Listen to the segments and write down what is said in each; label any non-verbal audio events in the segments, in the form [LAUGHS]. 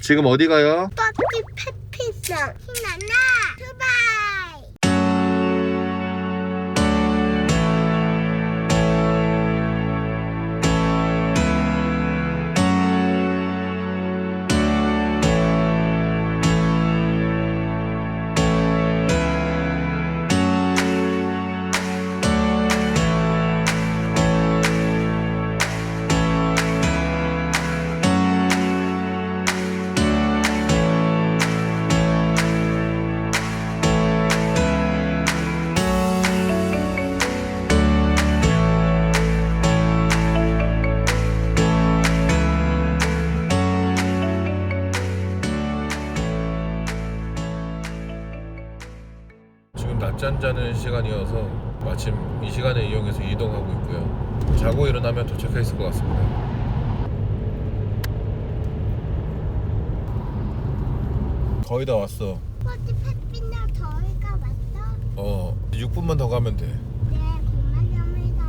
지금 어디 가요? 버티 페피성 신나나 두바 낮잠 자는 시간이어서 마침 이 시간에 이용해서 이동하고 있고요. 자고 일어나면 도착해 있을 것 같습니다. 거의 다 왔어. 버티 페피나 저희가 왔어 어, 6분만 더 가면 돼. 네 고맙습니다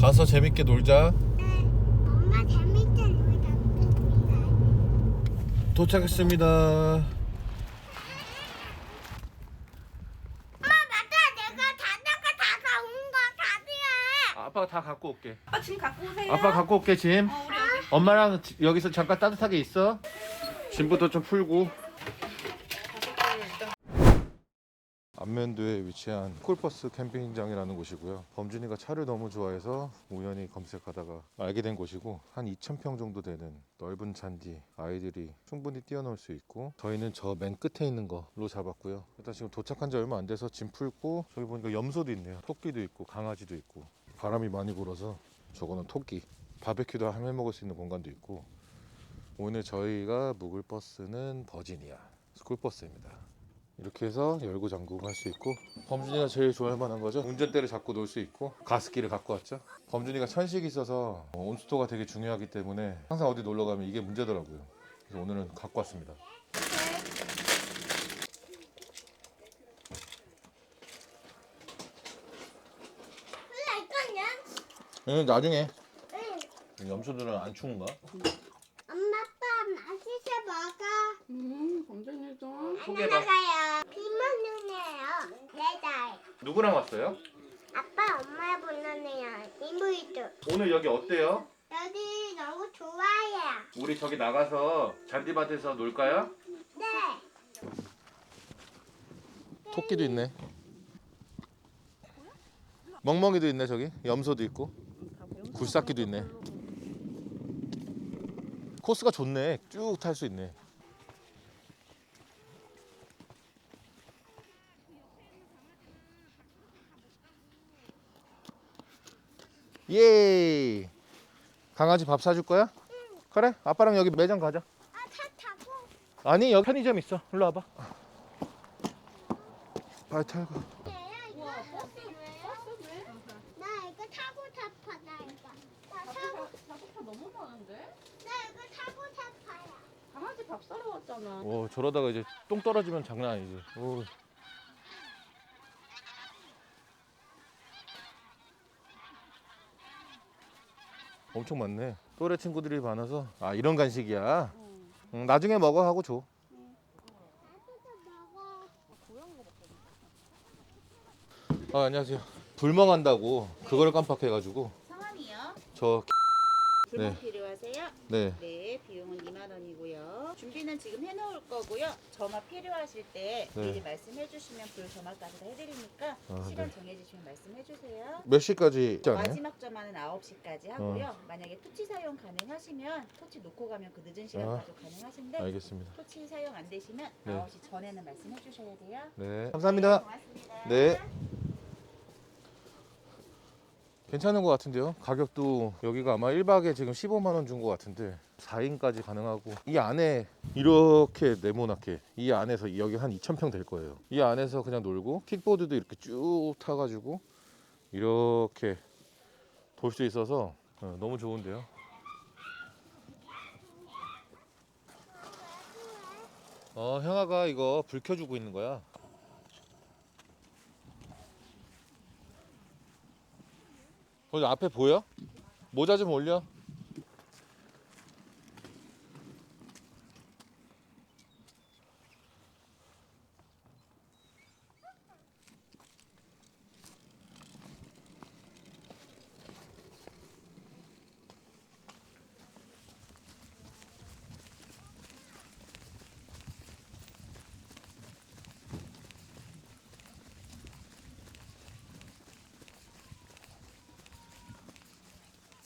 가서 재밌게 놀자. 네 엄마 재밌게 놀다 도착했습니다. 엄마 맞아 내가 자다가 다 가온 거 다비야 아빠가 다 갖고 올게. 아빠 짐 갖고 오세요. 아빠 갖고 올게 짐. 어, 우리 여기 엄마랑 지- 여기서 잠깐 따뜻하게 있어. 짐부터 좀 풀고. 안면도에 위치한 콜버스 캠핑장이라는 곳이고요. 범준이가 차를 너무 좋아해서 우연히 검색하다가 알게 된 곳이고 한 2,000평 정도 되는 넓은 잔디 아이들이 충분히 뛰어놀 수 있고 저희는 저 맨 끝에 있는 걸로 잡았고요. 일단 지금 도착한 지 얼마 안 돼서 짐 풀고 저기 보니까 염소도 있네요. 토끼도 있고 강아지도 있고 바람이 많이 불어서 저거는 토끼 바베큐도 해 먹을 수 있는 공간도 있고 오늘 저희가 묵을 버스는 버지니아 스쿨버스입니다. 이렇게 해서 열고 잠그고 할 수 있고 범준이가 제일 좋아할 만한 거죠. 운전대를 잡고 놀 수 있고 가습기를 갖고 왔죠. 범준이가 천식이 있어서 어, 온수도가 되게 중요하기 때문에 항상 어디 놀러 가면 이게 문제더라고요. 그래서 오늘은 갖고 왔습니다. 그래 이거냐 응, 나중에 응 염소들은 안 추운가? 엄마 아빠 맛있게 먹어 음, 범준이도 소개해봐. 안녕하세요 비모누네요 네살 누구랑 왔어요? 아빠 엄마 보내네요 이모이도 오늘 여기 어때요? 여기 너무 좋아요 우리 저기 나가서 잔디밭에서 놀까요? 네 토끼도 있네. 멍멍이도 있네 저기. 염소도 있고. 굴삭기도 있네. 코스가 좋네. 쭉 탈 수 있네. 예. 강아지 밥 사줄 거야? 그래. 아빠랑 여기 매장 가자. 아차 타고 아니 여기 편의점 있어. 일로 와봐. 빨리 타고. 이거 나 이거 타고 싶어 나 이거 나 타고 자동차 너무 많은데? 나 이거 타고 싶어요 강아지 왔잖아. 오 저러다가 이제 똥 떨어지면 장난 아니지. 오. 엄청 많네. 또래 친구들이 많아서 아 이런 간식이야. 응, 나중에 먹어 하고 줘. 아 안녕하세요. 불멍한다고 그걸 깜빡해가지고 성함이요? 저 불멍 네. 필요하세요? 네. 네, 비용은 2만 원이고요. 준비는 지금 해놓을 거고요. 점화 필요하실 때 네. 미리 말씀해 주시면 불 점화까지 다 해드리니까 아, 시간 네. 정해주시면 말씀해 주세요. 몇 시까지 있지 않아요? 마지막 점화는 9시까지 하고요. 만약에 토치 사용 가능하시면 토치 놓고 가면 그 늦은 시간까지 가능하신데 알겠습니다. 토치 사용 안 되시면 네. 9시 전에는 말씀해 주셔야 돼요. 네. 감사합니다. 고맙습니다. 네. 괜찮은 것 같은데요. 가격도 여기가 아마 1박에 지금 15만 원 준 것 같은데 4인까지 가능하고 이 안에 이렇게 네모나게 이 안에서 여기 한 2,000평 될 거예요. 이 안에서 그냥 놀고 킥보드도 이렇게 쭉 타가지고 이렇게 돌수 있어서 어, 너무 좋은데요. 어, 형아가 이거 불 켜주고 있는 거야. 거기 앞에 보여? 모자 좀 올려.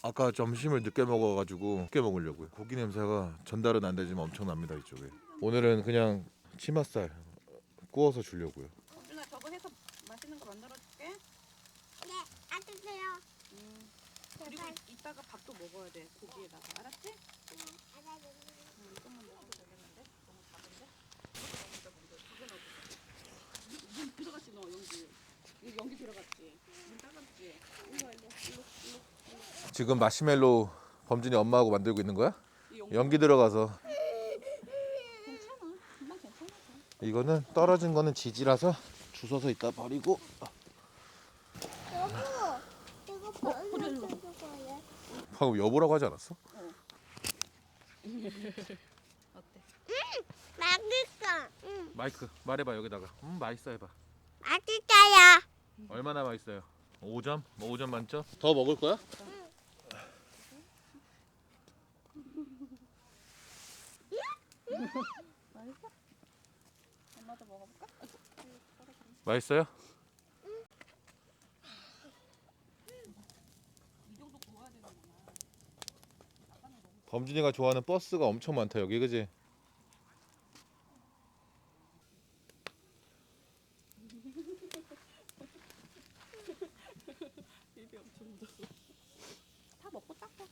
아까 점심을 늦게 먹어가지고 늦게 먹으려고요. 고기 냄새가 전달은 안 되지만 엄청납니다 이쪽에. 오늘은 그냥 치맛살 구워서 주려고요. 범준아 저거 해서 맛있는 거 만들어줄게. 네, 안녕하세요. 음. 그리고 이- 이따가 밥도 먹어야 돼 고기에다가 알았지? 음, 이것만 먹어도 되겠는데? 너무 작은데? 먼저 먼저 두개 넣어주자. 문 들어갔지 너 연기. 여기 연기 들어갔지. 문 따갑지. 일로 와, 일로 일로 일로. 지금 마시멜로 범준이 엄마하고 만들고 있는 거야? 이 연기 들어가서 괜찮아. 금방 괜찮아. 이거는 떨어진 거는 지지라서 주워서 이따 버리고 여보, 이거 벌레 주는 거예요? 방금 여보라고 하지 않았어? [LAUGHS] 어때? 맛있어. 응, 마이크 말해봐 여기다가 음 맛있어 해봐 맛있어요. 얼마나 맛있어요? 5점? 뭐 5점 만점? 더 먹을 거야? 맛있어? 엄마도 먹어볼까? 맛있어요? 범준이가 좋아하는 버스가 엄청 많다 여기 그지? 입이 엄청 묻었어. 다 먹고 닦아.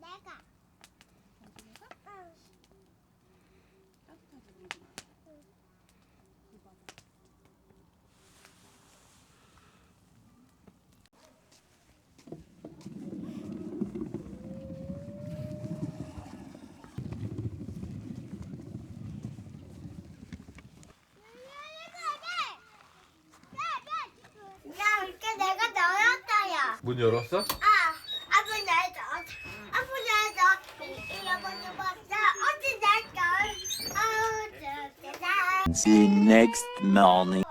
내가. 따뜻하지 그러구나. 야, 이렇게 내가 넣었어요. 문 열었어? 아, 아버지 내줘. 아버지 내줘. 이어버지 봤어. 어디 내줘. 아우, 좋겠다. The next morning.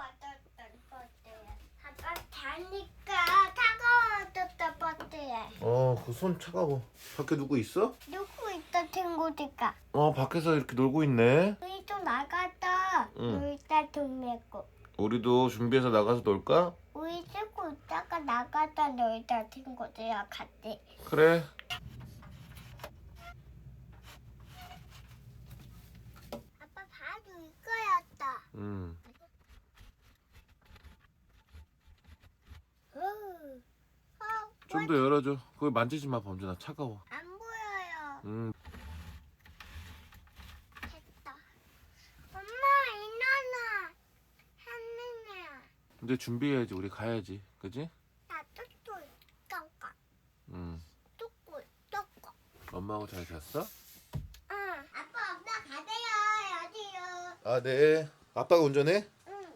어 그 손 차가워 밖에 누구 있어? 누구 있다 친구들까? 어 밖에서 이렇게 놀고 있네 우리 또 나갔다. 응. 딸돈 내고. 우리도 준비해서 나가서 놀까? 우리 친구 있다가 나갔다 놀다 친구들이랑 같이. 그래 아빠 바로 이거였다. 음. 어, 어, 좀더 열어줘 그거 만지지 마 범준아 차가워 안 보여요. 음. 됐다. 엄마 일어나. 하늘 이제 준비해야지 우리 가야지 그지? 나 뚜뚜 깜깜. 음. 뚜꾸 뚜꾸. 엄마하고 잘 잤어? 응. 아빠 엄마 가세요. 여기요. 아네 아빠가 운전해? 응.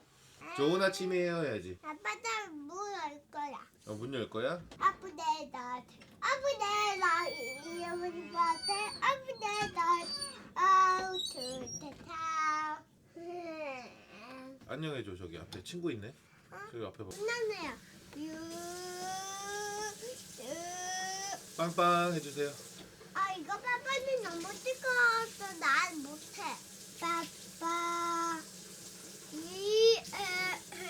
좋은 아침이에요 해야지 아빠 딸물열 거야. 어, 문 열 거야? 아빠 내나. 아빠 내 나 이어버리 봤대. 아빠 내나. 아우 좋다. 안녕해줘 저기 앞에 친구 있네 저기 앞에 봐 신나네요. 유. 유. 빵빵 해주세요 아 이거 빠빠는 너무 뜨거워서 난 못해. 빠빠. 이. 에, 에.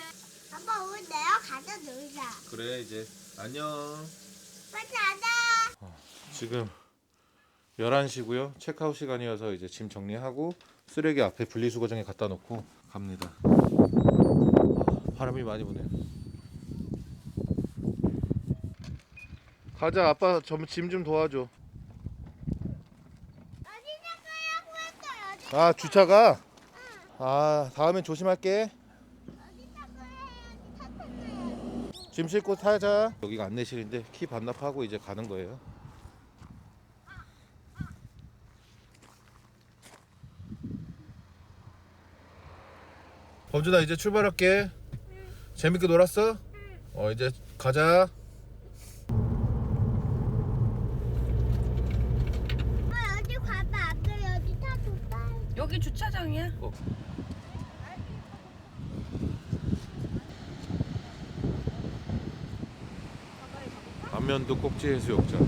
아빠 오늘 내가 가자 놀자. 그래 이제 안녕 빨리 가자. 지금 11시고요. 체크아웃 시간이어서 이제 짐 정리하고 쓰레기 앞에 분리수거장에 갖다 놓고 갑니다. 아, 바람이 많이 부네요. 가자 아빠 짐 좀 도와줘. 아 주차가? 아 다음엔 조심할게. 짐 싣고 타자. 여기가 안내실인데 키 반납하고 이제 가는 거예요. 범준아 이제 출발할게. 재밌게 놀았어? 어 이제 가자. 아. 아빠 여기 차 줬다. 여기 주차장이야. 안면도 꼭지 해수욕장.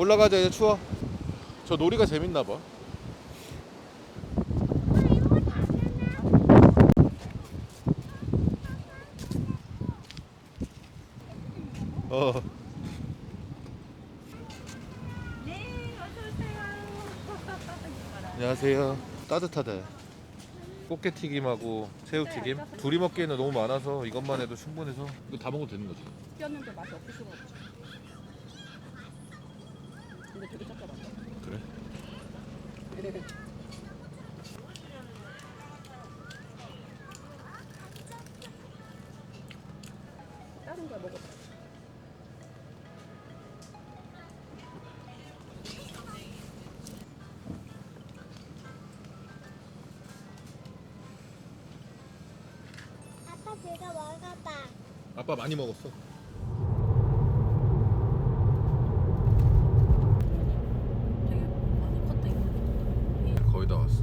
올라가자 이제 추워. 저 놀이가 재밌나 봐. 어. 네. 안녕하세요. 따뜻하다. 꽃게튀김하고 새우튀김 둘이 먹기에는 너무 많아서 이것만 해도 충분해서 이거 다 먹어도 되는 거지. 뼈는데 맛이 없을 수가 없지. 근데 되게 짭짤하다. 그래? 다른 걸 먹어. 아빠 제가 먹어봐. 아빠 많이 먹었어. 되게 많이 컸다 이거. 거의 다 왔어.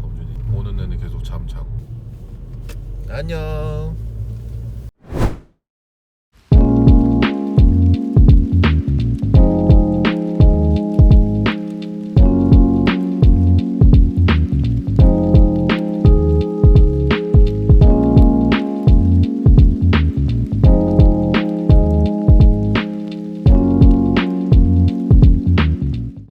범준이 오는 내내 계속 잠 자고. 안녕.